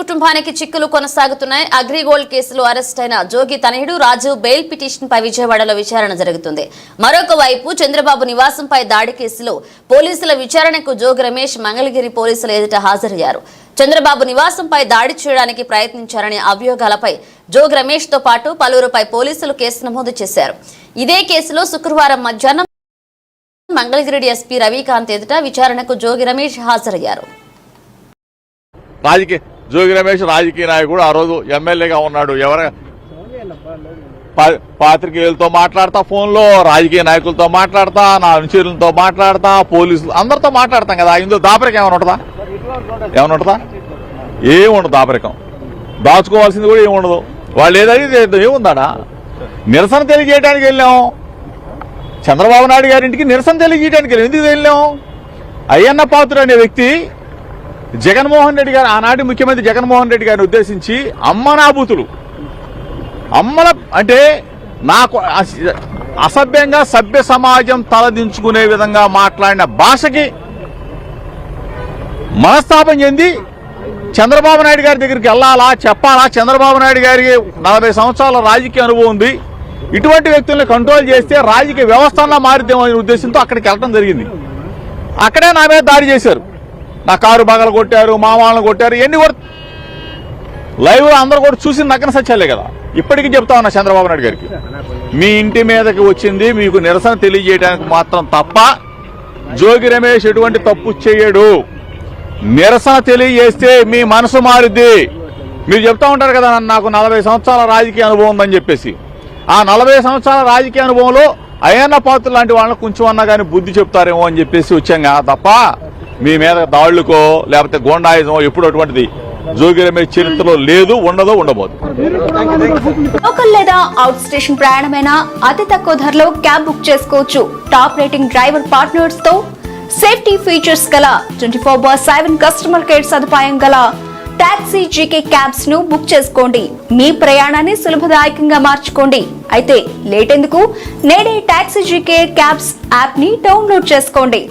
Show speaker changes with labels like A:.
A: కుటుంబానికి చిక్కులు కొనసాగుతున్నాయి. అగ్రిగోల్డ్ కేసులో అరెస్ట్ అయిన జోగి తనయుడు రాజు బెయిల్ పిటిషన్ పై విజయవాడలో విచారణ జరుగుతుంది. మరొక వైపు చంద్రబాబు నివాసంపై దాడి కేసులో పోలీసుల విచారణకు జోగి రమేష్ మంగళగిరి పోలీసుల ఎదుట హాజరయ్యారు. చంద్రబాబు నివాసంపై దాడి చేయడానికి ప్రయత్నించారనే అభియోగాలపై జోగి రమేష్తో పాటు పలువురుపై పోలీసులు కేసు నమోదు చేశారు. ఇదే కేసులో శుక్రవారం మధ్యాహ్నం మంగళగిరి ఎస్పీ రవికాంత్ ఎదుట విచారణకు జోగి రమేష్ హాజరయ్యారు.
B: జోగి రమేష్ రాజకీయ నాయకుడు ఆ రోజు ఎమ్మెల్యేగా ఉన్నాడు. ఎవర? పాత్రికేయులతో మాట్లాడతా ఫోన్లో రాజకీయ నాయకులతో మాట్లాడతా నా అనుచరులతో మాట్లాడతా పోలీసులు అందరితో మాట్లాడతాం కదా. ఇందులో దాపరికం ఏమైనా ఉంటుందా? ఏమైనా ఉంటుందా? ఏముండదు దాపరికం. దాచుకోవాల్సింది కూడా ఏముండదు వాళ్ళు ఏదైతే ఏముందాడా? నిరసన తెలియజేయడానికి వెళ్ళాం. చంద్రబాబు నాయుడు గారింటికి నిరసన తెలియజేయడానికి వెళ్ళాం. ఎందుకు వెళ్ళాం? అయ్యన్న పాత్రుడు అనే వ్యక్తి జగన్మోహన్ రెడ్డి గారు ఆనాటి ముఖ్యమంత్రి జగన్మోహన్ రెడ్డి గారిని ఉద్దేశించి అమ్మనాభూతులు. అమ్మల అంటే నాకు అస- అసభ్యంగా సభ్య సమాజం తలదించుకునే విధంగా మాట్లాడిన భాషకి మనస్తాపం చెంది చంద్రబాబు నాయుడు గారి దగ్గరికి వెళ్ళాలా చెప్పాలా? చంద్రబాబు నాయుడు గారికి నలభై సంవత్సరాల రాజకీయ అనుభవం ఉంది. ఇటువంటి వ్యక్తుల్ని కంట్రోల్ చేస్తే రాజకీయ వ్యవస్థలా మారిద్దామనే ఉద్దేశంతో అక్కడికి వెళ్ళడం జరిగింది. అక్కడే నా మీద దాడి చేశారు. నా కారు బగలు కొట్టారు మా వాళ్ళని కొట్టారు ఎన్ని కూడా లైవ్ అందరూ కూడా చూసి నక్కన సత్యాలే కదా. ఇప్పటికీ చెప్తా ఉన్నా చంద్రబాబు నాయుడు గారికి. మీ ఇంటి మీదకి వచ్చింది మీకు నిరసన తెలియజేయడానికి మాత్రం తప్ప జోగి రమేష్ ఎటువంటి తప్పు చేయడు. నిరసన తెలియజేస్తే మీ మనసు మారుద్ది. మీరు చెప్తా ఉంటారు కదా నాకు నలభై సంవత్సరాల రాజకీయ అనుభవం ఉందని చెప్పేసి. ఆ నలభై సంవత్సరాల రాజకీయ అనుభవంలో అయన్న పాత్ర లాంటి వాళ్ళని కొంచెం అన్నా కానీ బుద్ధి చెప్తారేమో అని చెప్పేసి వచ్చాం కదా తప్ప మీ మీద దాళ్ళుకో లేకపోతే గోండాయుధమో ఎప్పుడు అటువంటిది జోగిరమే చరిత్రలో లేదు ఉండదో ఉండబోదు.
C: లోకల్ లేదా అవుట్ స్టేషన్ ప్రయాణమైనా అతి తక్కువ ధరలో క్యాబ్ బుక్ చేసుకోవచ్చు. టాప్ రేటింగ్ డ్రైవర్ పార్ట్నర్స్తో సేఫ్టీ ఫీచర్స్ గల twenty four bar seven customer care సదుపాయం గల టాక్సీ జీకే క్యాబ్స్ను బుక్ చేసుకోండి. మీ ప్రయాణాన్ని సులభదాయకంగా మార్చుకోండి. అయితే లేటెందుకు నేడే టాక్సీ జీకే క్యాబ్స్ యాప్ని డౌన్లోడ్ చేసుకోండి.